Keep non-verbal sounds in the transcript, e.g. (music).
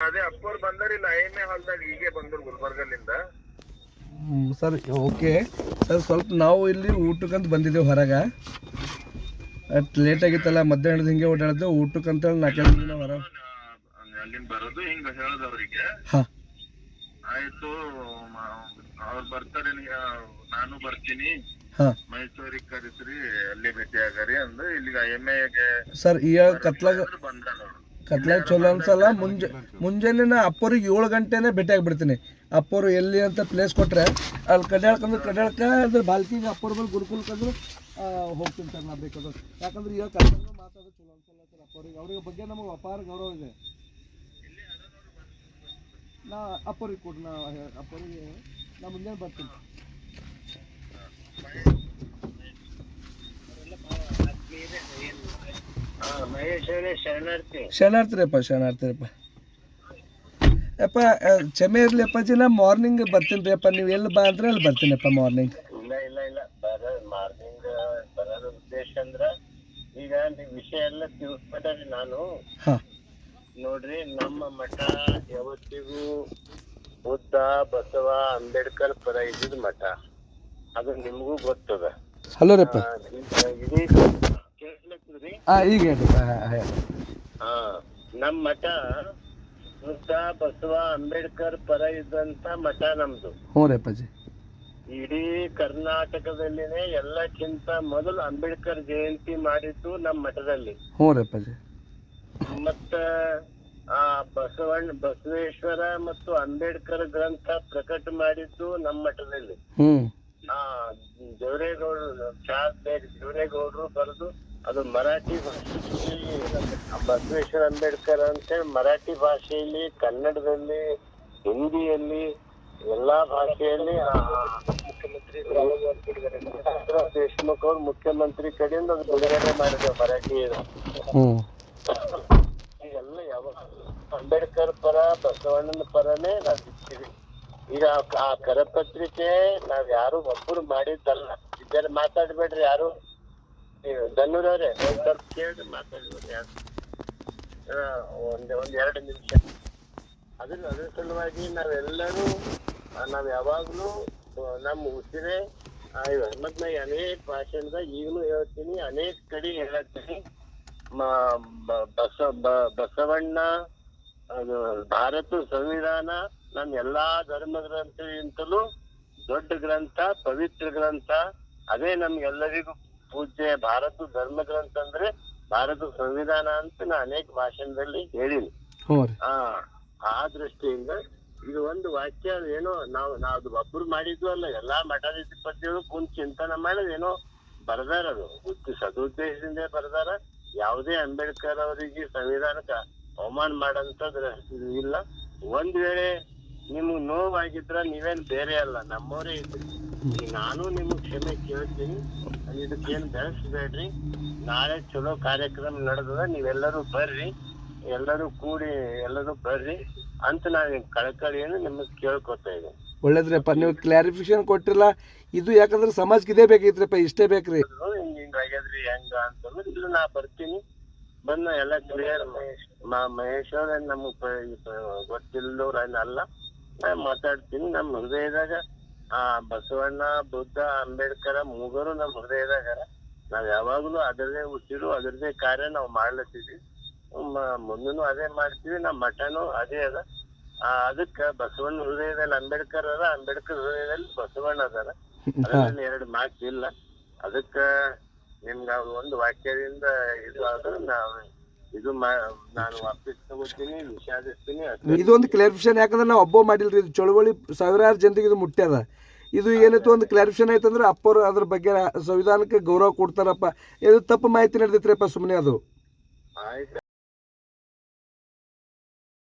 ಅದೇ ಅಪ್ಪವ್ರು ಬಂದಾರಿಲ್ಲ ಐ ಎಂ ಎ ಹಾಲ್ದಾಗ ಹೀಗೆ ಬಂದ್ರು ಗುಲ್ಬರ್ಗಲಿಂದ ಸರ್ ಓಕೆ. ಸರ್ ಸ್ವಲ್ಪ ನಾವು ಇಲ್ಲಿ ಊಟಕ್ಕಂತ ಬಂದಿದ್ದೇವೆ ಹೊರಗ. ಅಟ್ ಲೇಟ್ ಆಗಿತ್ತಲ್ಲ ಮಧ್ಯಾಹ್ನದ ಹಿಂಗೆ ಓಡಾಡಿದ್ದೆ ಊಟಕ್ಕಂತ ನಾಲ್ಕೈದು ದಿನ ಹೊರ. ಅಲ್ಲಿಂದ ಬರೋದು ಹಿಂಗ ಹೇಳದವ್ರಿಗೆ. ಹಾಂ. ಆಯ್ತು ಅವ್ರು ಬರ್ತಾರೆ ನಾನು ಬರ್ತೀನಿ. ಹಾಂ. ಮೈಸೂರಿಗೆ ಕರೆಸ್ರಿ ಅಲ್ಲಿ ಭೇಟಿ ಆಗರಿ ಅಂದ್ರೆ ಇಲ್ಲಿಗೆ ಐ ಎಂ ಎಗೆ ಸರ್ ಈ ಕತ್ಲಾಗ ಬಂದಾರ. ಅವ್ರು ಕತ್ಲಾಗ ಚಲೋ ಅನ್ಸಲ್ಲ. ಮುಂಜೆ ಮುಂಜಾನೆ ನಾ ಅಪ್ಪರಿಗೆ ಏಳು ಗಂಟೆನೇ ಭೇಟಿ ಆಗಿಬಿಡ್ತೀನಿ ಅಪ್ಪರು ಎಲ್ಲಿ ಅಂತ ಪ್ಲೇಸ್ ಕೊಟ್ಟರೆ ಅಲ್ಲಿ ಕಡ್ಯಾಳ್ಕಂದ್ರೆ ಕಡ್ಯಾಳ್ಕ, ಅಂದ್ರೆ ಬಾಲ್ಕಿಗೆ ಅಪ್ಪರ ಮೇಲೆ ಗುರುಕುಲ್ಕಂದ್ರೆ ಹೋಗ್ತೀನಿ ಸರ್, ನಾ ಬೇಕಾದ್ರೆ ಯಾಕಂದ್ರೆ ಈಗ ಕರ್ಕೊಂಡು ಮಾತಾಡೋದು ಚಲೋ ಅನ್ಸಲ್ಲ ಸರ್ ಅಪ್ಪರಿಗೆ. ಅವ್ರಿಗೆ ಬಗ್ಗೆ ನಮಗೆ ಅಪಾರ ಗೌರವ ಇದೆ. ನಾ ಅಪ್ಪರಿಗೆ ಕೊಟ್ಟು ನಾ, ಅಪ್ಪರಿಗೆ, ನಾ ಮುಂಜಾನೆ ಬರ್ತೀನಿ ಮಹೇಶ್ ಅವರೇ ಶರಣಾರ್ಥಿ ಶರಣಾರ್ಥಿರಪ್ಪ ಶರಣಾರ್ಥಿರಪ್ಪ. ಅಪ್ಪ ಕ್ಷಮೆ ಇರಲಿ ಅಪ್ಪಾಜಿ ನಾ ಮಾರ್ನಿಂಗ್ ಬರ್ತೀನಿ ರೀ ಅಪ್ಪ. ನೀವು ಎಲ್ಲಿ ಬಾ ಅಂದ್ರೆ ಅಲ್ಲಿ ಬರ್ತೀನಪ್ಪ ಮಾರ್ನಿಂಗ್ ಇಲ್ಲ ಇಲ್ಲ ಇಲ್ಲ. ಬರ ಮಾರ್ನಿಂಗ್ ಬರೋದ ಉದ್ದೇಶ ಅಂದ್ರ ಈಗ ನೀವು ವಿಷಯ ಎಲ್ಲ ತಿಳಿಸ್ಬಿಟ್ಟಾರಿ ನಾನು. ಹಾಂ. ನೋಡ್ರಿ ನಮ್ಮ ಮಠ ಯಾವತ್ತಿಗೂ ಬುದ್ಧ ಬಸವ ಅಂಬೇಡ್ಕರ್ ಪರ ಇದ್ದಿದ್ ಮಠ. ಅದು ನಿಮಗೂ ಗೊತ್ತದ. ಹಲೋ ರೀ ಇಡೀ ಹಾಂ ಈಗ ಹಾಂ ನಮ್ ಮಠ ಬಸವ ಅಂಬೇಡ್ಕರ್ ಪರ ಇದ್ದಂತ ಮಠ ನಮ್ದು. ಹ್ಞೂ ರೀ ಅಪ್ಪಾಜಿ. ಇಡೀ ಕರ್ನಾಟಕದಲ್ಲಿನೇ ಎಲ್ಲಕ್ಕಿಂತ ಮೊದಲು ಅಂಬೇಡ್ಕರ್ ಜಯಂತಿ ಮಾಡಿದ್ದು ನಮ್ಮ ಮಠದಲ್ಲಿ. ಹ್ಞೂ ರೀ ಅಪ್ಪಾಜಿ. ಮತ್ತ ಆ ಬಸವಣ್ಣ ಬಸವೇಶ್ವರ ಮತ್ತು ಅಂಬೇಡ್ಕರ್ ಗ್ರಂಥ ಪ್ರಕಟ ಮಾಡಿದ್ದು ನಮ್ಮ ಮಠದಲ್ಲಿ. ಹ್ಞೂ. ಆ ದೇವರೇಗೌಡರು ಚಾರ್ ದೇವರೇಗೌಡರು ಬರೆದು ಅದು ಮರಾಠಿ ಭಾಷೆಯಲ್ಲಿ ಬಸವೇಶ್ವರ ಅಂಬೇಡ್ಕರ್ ಅಂತೇಳಿ ಮರಾಠಿ ಭಾಷೆಯಲ್ಲಿ ಕನ್ನಡದಲ್ಲಿ ಹಿಂದಿಯಲ್ಲಿ ಎಲ್ಲಾ ಭಾಷೆಯಲ್ಲಿ ಮುಖ್ಯಮಂತ್ರಿ (laughs) ದೇಶಮುಖ್ ಅವ್ರು ಮುಖ್ಯಮಂತ್ರಿ ಕಡೆಯಿಂದ ಅದು ಬಿಡುಗಡೆ ಮಾಡಿದೆ ಮರಾಠಿ ಎಲ್ಲ ಯಾವ ಅಂಬೇಡ್ಕರ್ ಪರ ಬಸವಣ್ಣನ ಪರನೇ ನಾವ್ ಇರ್ತೀವಿ. ಈಗ ಆ- ಆ ಕರಪತ್ರಿಕೆ ನಾವ್ ಯಾರು ಒಬ್ಬರು ಮಾಡಿದ್ದಲ್ಲ. ಇದ್ದಾರೆ ಮಾತಾಡ್ಬೇಡ್ರಿ ಯಾರು? ನೀವು ದನ್ನೂರವ್ರೆ ಒಂದ್ ಸ್ವಲ್ಪ ಒಂದ್ ಒಂದ್ ನಿಮಿಷ. ಅದ್ರ ಅದ್ರ ಸಲುವಾಗಿ ನಾವೆಲ್ಲರೂ ನಾವ್ ಯಾವಾಗ್ಲೂ ನಮ್ಮ ಉಸಿರೇ ಮತ್ ನಾ ಅನೇಕ ಭಾಷಣದಾಗ ಈಗಲೂ ಹೇಳ್ತೀನಿ, ಅನೇಕ ಕಡೆ ಹೇಳತ್ತೀನಿ ಬಸ ಬಸವಣ್ಣ, ಅದು ಭಾರತ ಸಂವಿಧಾನ ನಮ್ಮ ಎಲ್ಲಾ ಧರ್ಮ ಗ್ರಂಥಗಿಂತಲೂ ದೊಡ್ಡ ಗ್ರಂಥ, ಪವಿತ್ರ ಗ್ರಂಥ. ಅದೇ ನಮ್ಗೆಲ್ಲರಿಗೂ ಪೂಜ್ಯ ಭಾರತ ಧರ್ಮ ಗ್ರಂಥ ಅಂದ್ರೆ ಭಾರತ ಸಂವಿಧಾನ ಅಂತ ನಾ ಅನೇಕ ಭಾಷಣದಲ್ಲಿ ಹೇಳಿನಿ. ಹಾ ಆ ಆ ದೃಷ್ಟಿಯಿಂದ ಇದು ಒಂದು ವಾಕ್ಯ ಏನೋ ನಾವು ನಾವು ಒಬ್ರು ಮಾಡಿದ್ವು ಅಲ್ಲ ಎಲ್ಲಾ ಮಠಾಧಿಪತಿಗಳು ಕುಂತ ಚಿಂತನೆ ಮಾಡೋದು ಏನೋ ಬರ್ದಾರ ಅದು. ಉತ್ತಿ ಸದುದ್ದೇಶದಿಂದ ಬರ್ದಾರ. ಯಾವುದೇ ಅಂಬೇಡ್ಕರ್ ಅವರಿಗೆ ಸಂವಿಧಾನಕ್ಕ ಅವಮಾನ ಮಾಡಂತದ್ರ ಇಲ್ಲ. ಒಂದ್ ವೇಳೆ ನಿಮ್ಗ್ ನೋವಾಗಿದ್ರ ನೀವೇನ್ ಬೇರೆ ಅಲ್ಲ ನಮ್ಮವರೇ ಇದ್ರಿ. ನಾನು ನಿಮ್ ಕ್ಷಮೆ ಕೇಳ್ತೀನಿ. ಇದಕ್ಕೇನ್ ಬೆಳೆಸ್ಬೇಡ್ರಿ. ನಾಳೆ ಚಲೋ ಕಾರ್ಯಕ್ರಮ ನಡೆದದ ನೀವೆಲ್ಲರೂ ಬರ್ರಿ. ಎಲ್ಲರೂ ಕೂಡಿ ಎಲ್ಲರೂ ಬರ್ರಿ ಅಂತ ನಾನು ಕಳಕಳಿಯನ್ನು ನಿಮಗೆ ಕೇಳ್ಕೊತಾ ಇದ್ದೀನಿ. ಒಳ್ಳೇದ್ರಪ್ಪ ನೀವು ಕ್ಲಾರಿಫಿಕೇಶನ್ ಕೊಟ್ಟಿಲ್ಲ ಇದು ಯಾಕಂದ್ರೆ ಸಮಾಜಕ್ಕೆ ಇದೇ ಬೇಕೈತ್ರಪ್ಪ ಇಷ್ಟೇ ಬೇಕ್ರಿ. ಹಿಂಗ ಹಿಂಗ ಆಗ್ಯದ್ರಿ ಹೆಂಗ ಅಂತಂದ್ರೆ ಇಲ್ಲ ನಾ ಬರ್ತೀನಿ. ಬಂದ ಎಲ್ಲ ಕ್ಲಿಯರ್ ಮಹೇಶ್ ಅವ್ರ ನಮಗ್ ಗೊತ್ತಿಲ್ಲದವ್ರ ಅಲ್ಲ. ನಾ ಮಾತಾಡ್ತೀನಿ ನಮ್ಮ ಹೃದಯದಾಗ ಆ ಬಸವಣ್ಣ ಬುದ್ಧ ಅಂಬೇಡ್ಕರ್ ಮೂಗರು ನಮ್ ಹೃದಯದಾಗ ನಾವ್ ಯಾವಾಗ್ಲೂ ಅದರದೇ ಉಸಿರು ಅದರದೇ ಕಾರ್ಯ ನಾವ್ ಮಾಡ್ಲತ್ತೀವಿ ಮುಂದನು ಅದೇ ಮಾಡ್ತೀವಿ ನಮ್ ಮಠನು ಅದೇ ಅದ. ಆ, ಅದಕ್ಕ ಬಸವಣ್ಣ ಹೃದಯದಲ್ಲಿ ಅಂಬೇಡ್ಕರ್ ಅದ ಅಂಬೇಡ್ಕರ್ ಹೃದಯದಲ್ಲಿ ಬಸವಣ್ಣ ಅದಾರ. (laughs) ಅದರಲ್ಲಿ ಎರಡು ಮಾತಿಲ್ಲ. ಇಲ್ಲ ಅದಕ್ಕ ನಿಮ್ಗ ಒಂದು ವಾಕ್ಯದಿಂದ ಇದು ಆದ್ರೆ ನಾವು ಇದು ನಾನು ವಾಪಸ್ ತಗೋತೀನಿ. ಇದೊಂದು ಕ್ಲಾರಿಫಿಕೇಶನ್ ಯಾಕಂದ್ರೆ ನಾವು ಒಬ್ಬ ಮಾಡಿಲ್ರಿ ಇದು ಚಳುವಳಿ ಸಾವಿರಾರು ಜನರಿಗೆ ಇದು ಮುಟ್ಟ್ಯದ ಇದು ಏನಾಯ್ತು ಒಂದು ಕ್ಲಾರಿಫಿಕೇಶನ್ ಆಯ್ತಂದ್ರೆ ಅಪ್ಪರು ಅದ್ರ ಬಗ್ಗೆ ಸಂವಿಧಾನಕ್ಕೆ ಗೌರವ ಕೊಡ್ತಾರಪ್ಪ. ಇದು ತಪ್ಪು ಮಾಹಿತಿ ನಡೆದೈತ್ರಿಪ್ಪ ಸುಮ್ಮನೆ ಅದು. ಆಯ್ತು